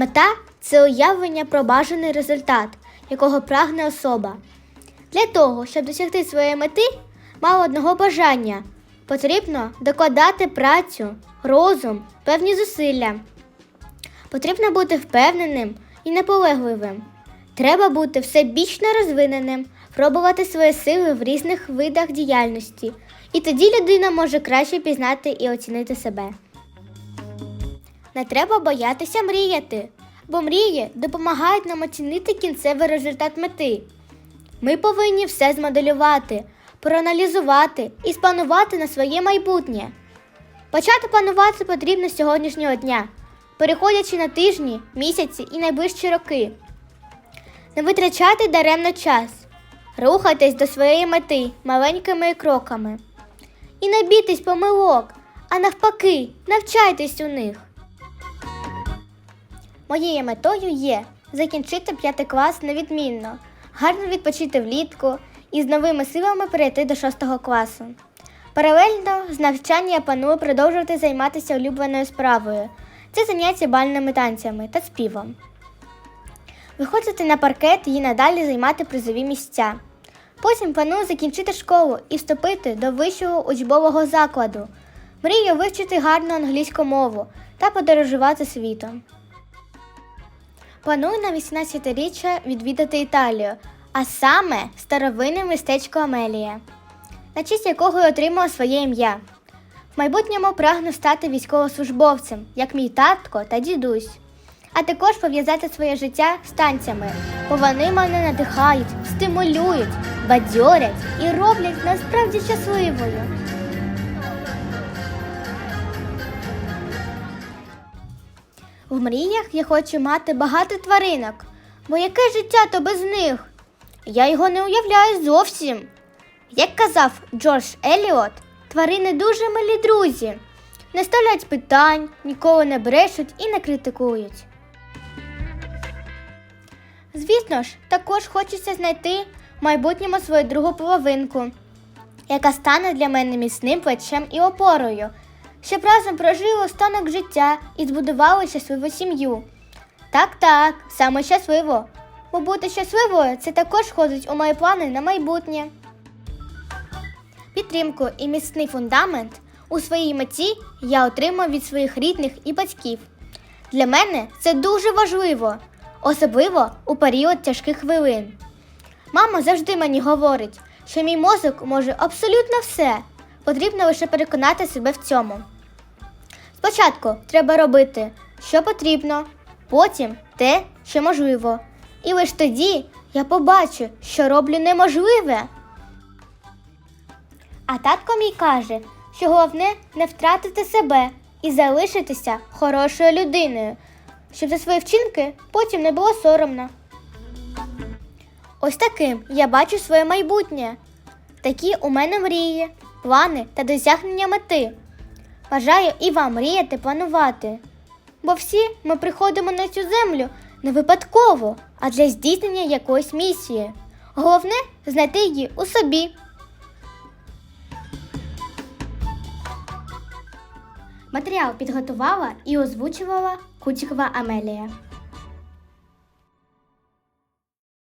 Мета це уявлення про бажаний результат, якого прагне особа. Для того, щоб досягти своєї мети, мало одного бажання. Потрібно докладати працю, розум, певні зусилля. Потрібно бути впевненим і наполегливим. Треба бути всебічно розвиненим, пробувати свої сили в різних видах діяльності. І тоді людина може краще пізнати і оцінити себе. Не треба боятися мріяти, бо мрії допомагають нам оцінити кінцевий результат мети. Ми повинні все змоделювати, проаналізувати і спланувати на своє майбутнє. Почати планувати потрібно з сьогоднішнього дня, переходячи на тижні, місяці і найближчі роки. Не витрачати даремно час, рухайтесь до своєї мети маленькими кроками. І не бійтесь помилок, а навпаки, навчайтесь у них. Моєю метою є закінчити п'ятий клас невідмінно, гарно відпочити влітку і з новими силами перейти до шостого класу. Паралельно з навчання я планую продовжувати займатися улюбленою справою. Це заняття бальними танцями та співом. Виходити на паркет і надалі займати призові місця. Потім планую закінчити школу і вступити до вищого учбового закладу. Мрію вивчити гарну англійську мову та подорожувати світом. Планую на 18-річчя відвідати Італію, а саме старовинне містечко Амелія, на честь якого я отримала своє ім'я. В майбутньому прагну стати військовослужбовцем, як мій татко та дідусь, а також пов'язати своє життя з танцями, бо вони мене надихають, стимулюють, бадьорять і роблять насправді щасливою. В мріях я хочу мати багато тваринок, бо яке життя то без них? Я його не уявляю зовсім. Як казав Джордж Еліот, тварини дуже милі друзі, не ставлять питань, ніколи не брешуть і не критикують. Звісно ж, також хочеться знайти в майбутньому свою другу половинку, яка стане для мене міцним плечем і опорою, щоб разом прожили останок життя і збудували щасливу сім'ю. Так, так, саме щасливо. Бо бути щасливою це також входить у мої плани на майбутнє. Підтримку і міцний фундамент у своїй меті я отримав від своїх рідних і батьків. Для мене це дуже важливо, особливо у період тяжких хвилин. Мама завжди мені говорить, що мій мозок може абсолютно все. Потрібно лише переконати себе в цьому. Спочатку треба робити, що потрібно, потім те, що можливо. І лише тоді я побачу, що роблю неможливе. А татко мій каже, що головне не втратити себе і залишитися хорошою людиною, щоб за свої вчинки потім не було соромно. Ось таким я бачу своє майбутнє. Такі у мене мрії, плани та досягнення мети. Бажаю і вам мріяти планувати. Бо всі ми приходимо на цю землю не випадково, а для здійснення якоїсь місії. Головне знайти її у собі. Матеріал підготувала і озвучувала Кутікова Амелія.